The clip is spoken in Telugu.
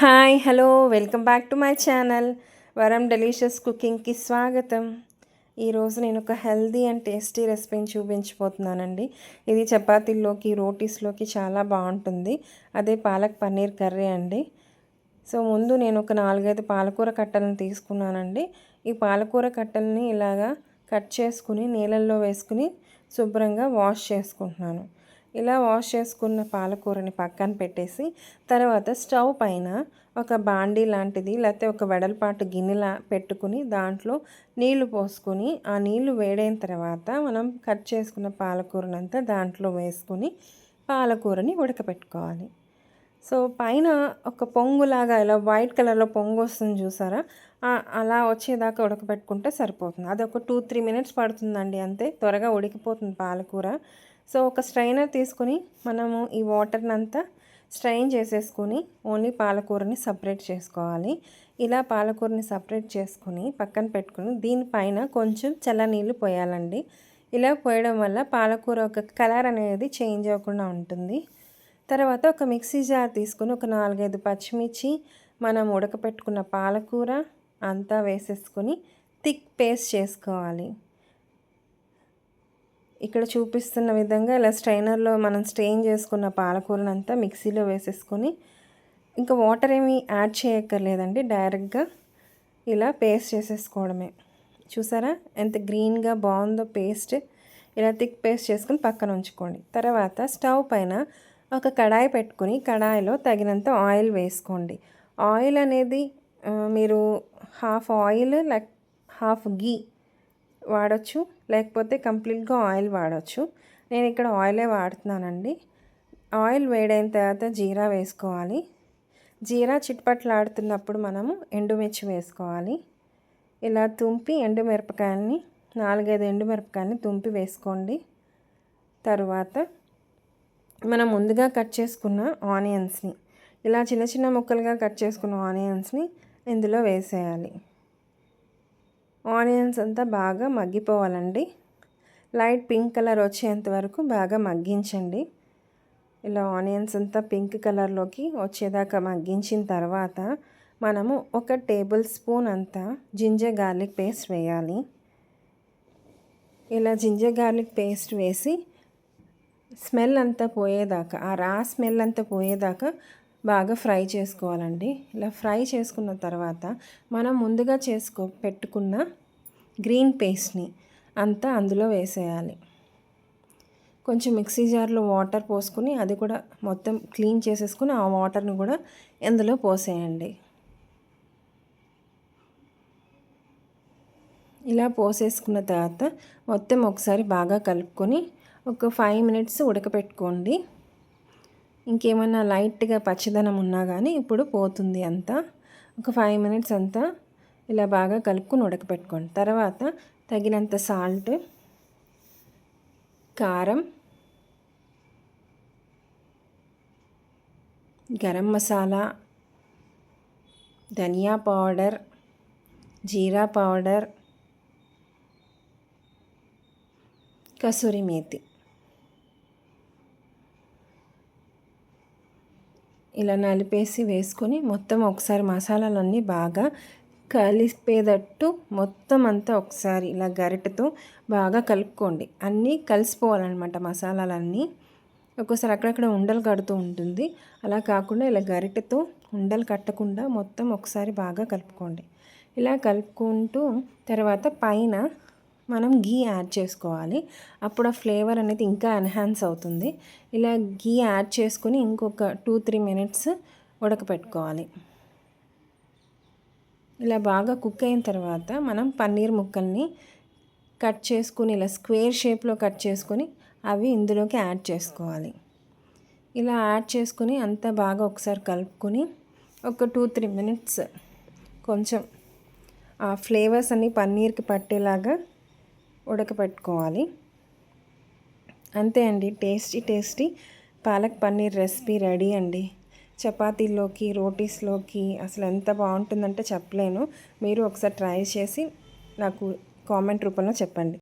Hi hello welcome back to my channel. Varam delicious కుకింగ్కి స్వాగతం. ఈరోజు నేను ఒక హెల్దీ అండ్ టేస్టీ రెసిపీని చూపించబోతున్నానండి. ఇది చపాతీల్లోకి రోటీస్లోకి చాలా బాగుంటుంది. అదే పాలక్ పన్నీర్ కర్రీ అండి. సో ముందు నేను ఒక నాలుగైదు పాలకూర కట్టలను తీసుకున్నానండి. ఈ పాలకూర కట్టల్ని ఇలాగా కట్ చేసుకుని నీళ్ళల్లో వేసుకుని శుభ్రంగా వాష్ చేసుకుంటున్నాను. ఇలా వాష్ చేసుకున్న పాలకూరని పక్కన పెట్టేసి తర్వాత స్టవ్ పైన ఒక బాండీ లాంటిది లేకపోతే ఒక వెడల్పాటు గిన్నెలా పెట్టుకుని దాంట్లో నీళ్ళు పోసుకొని ఆ నీళ్ళు వేడైన తర్వాత మనం కట్ చేసుకున్న పాలకూరనంతా దాంట్లో వేసుకొని పాలకూరని ఉడకపెట్టుకోవాలి. సో పైన ఒక పొంగులాగా ఇలా వైట్ కలర్లో పొంగు వస్తుంది చూసారా? అలా వచ్చేదాకా ఉడకబెట్టుకుంటే సరిపోతుంది. అది ఒక టూ త్రీ మినిట్స్ పడుతుందండి అంతే. త్వరగా ఉడికిపోతుంది పాలకూర. సో ఒక స్ట్రైనర్ తీసుకుని మనము ఈ వాటర్ని అంతా స్ట్రైన్ చేసేసుకొని ఓన్లీ పాలకూరని సపరేట్ చేసుకోవాలి. ఇలా పాలకూరని సపరేట్ చేసుకుని పక్కన పెట్టుకుని దీనిపైన కొంచెం చల్ల నీళ్ళు పోయాలండి. ఇలా పోయడం వల్ల పాలకూర ఒక కలర్ అనేది చేంజ్ అవ్వకుండా ఉంటుంది. తర్వాత ఒక మిక్సీ జార్ తీసుకుని ఒక నాలుగైదు పచ్చిమిర్చి మనం ఉడకపెట్టుకున్న పాలకూర అంతా వేసేసుకొని థిక్ పేస్ట్ చేసుకోవాలి. ఇక్కడ చూపిస్తున్న విధంగా ఇలా స్ట్రైనర్లో మనం స్ట్రెయిన్ చేసుకున్న పాలకూరనంతా మిక్సీలో వేసేసుకొని ఇంకా వాటర్ ఏమీ యాడ్ చేయక్కర్లేదండి డైరెక్ట్గా ఇలా పేస్ట్ చేసేసుకోవడమే. చూసారా? ఎంత గ్రీన్గా బాగుందో పేస్ట్. ఇలా థిక్ పేస్ట్ చేసుకుని పక్కన ఉంచుకోండి. తర్వాత స్టవ్ పైన ఒక కడాయి పెట్టుకుని కడాయిలో తగినంత ఆయిల్ వేసుకోండి. ఆయిల్ అనేది మీరు half oil like half ghee వాడచ్చు. లేకపోతే కంప్లీట్గా ఆయిల్ వాడచ్చు. నేను ఇక్కడ ఆయిలే వాడుతున్నానండి. ఆయిల్ వేడైన తర్వాత జీరా వేసుకోవాలి. జీరా చిట్పట్లాడుతున్నప్పుడు మనము ఎండుమిర్చి వేసుకోవాలి. ఇలా తుంపి ఎండుమిరపకాయలని నాలుగైదు ఎండుమిరపకాయలని తుంపి వేసుకోండి. తరువాత మనం ముందుగా కట్ చేసుకున్న ఆనియన్స్ని ఇలా చిన్న చిన్న ముక్కలుగా కట్ చేసుకున్న ఆనియన్స్ని ఇందులో వేసేయాలి. ఆనియన్స్ అంతా బాగా మగ్గిపోవాలండి. లైట్ పింక్ కలర్ వచ్చేంత వరకు బాగా మగ్గించండి. ఇలా ఆనియన్స్ అంతా పింక్ కలర్లోకి వచ్చేదాకా మగ్గించిన తర్వాత మనము ఒక టేబుల్ స్పూన్ అంతా జింజర్ గార్లిక్ పేస్ట్ వేయాలి. ఇలా జింజర్ గార్లిక్ పేస్ట్ వేసి స్మెల్ అంతా పోయేదాకా ఆ రా స్మెల్ అంతా పోయేదాకా బాగా ఫ్రై చేసుకోవాలండి. ఇలా ఫ్రై చేసుకున్న తర్వాత మనం ముందుగా చేసుకో పెట్టుకున్న గ్రీన్ పేస్ట్ని అంతా అందులో వేసేయాలి. కొంచెం మిక్సీ జార్లో వాటర్ పోసుకుని అది కూడా మొత్తం క్లీన్ చేసేసుకుని ఆ వాటర్ని కూడా ఇందులో పోసేయండి. ఇలా పోసేసుకున్న తర్వాత మొత్తం ఒకసారి బాగా కలుపుకొని ఒక ఫైవ్ మినిట్స్ ఉడకపెట్టుకోండి. ఇంకేమన్నా లైట్గా పచ్చదనం ఉన్నా కానీ ఇప్పుడు పోతుంది అంతా. ఒక ఫైవ్ మినిట్స్ అంతా ఇలా బాగా కలుపుకుని ఉడకపెట్టుకోండి. తర్వాత తగినంత సాల్ట్ కారం గరం మసాలా ధనియా పౌడర్ జీరా పౌడర్ కసూరి మేతి. ఇలా నలిపేసి వేసుకొని మొత్తం ఒకసారి మసాలాలన్నీ బాగా కలిపేటట్టు మొత్తం అంతా ఒకసారి ఇలా గరిటతో బాగా కలుపుకోండి. అన్నీ కలిసిపోవాలన్నమాట మసాలాలన్నీ. ఒక్కోసారి అక్కడక్కడ ఉండలు కడుతూ ఉంటుంది. అలా కాకుండా ఇలా గరిటెతో ఉండలు కట్టకుండా మొత్తం ఒకసారి బాగా కలుపుకోండి. ఇలా కలుపుకుంటూ తర్వాత పైన మనం గీ యాడ్ చేసుకోవాలి. అప్పుడు ఆ ఫ్లేవర్ అనేది ఇంకా ఎన్హాన్స్ అవుతుంది. ఇలా గీ యాడ్ చేసుకుని ఇంకొక టూ త్రీ మినిట్స్ ఉడకపెట్టుకోవాలి. ఇలా బాగా కుక్ అయిన తర్వాత మనం పన్నీర్ ముక్కల్ని కట్ చేసుకుని ఇలా స్క్వేర్ షేప్లో కట్ చేసుకొని అవి ఇందులోకి యాడ్ చేసుకోవాలి. ఇలా యాడ్ చేసుకుని అంతా బాగా ఒకసారి కలుపుకొని ఒక టూ త్రీ మినిట్స్ కొంచెం ఆ ఫ్లేవర్స్ అన్నీ పన్నీర్కి పట్టేలాగా ఉడకపెట్టుకోవాలి. అంతే అండి. Tasty tasty palak paneer recipe ready అండి. చపాతీలోకి రోటీస్లోకి అసలు ఎంత బాగుంటుందంటే చెప్పలేను. మీరు ఒకసారి ట్రై చేసి నాకు కామెంట్ రూపంలో చెప్పండి.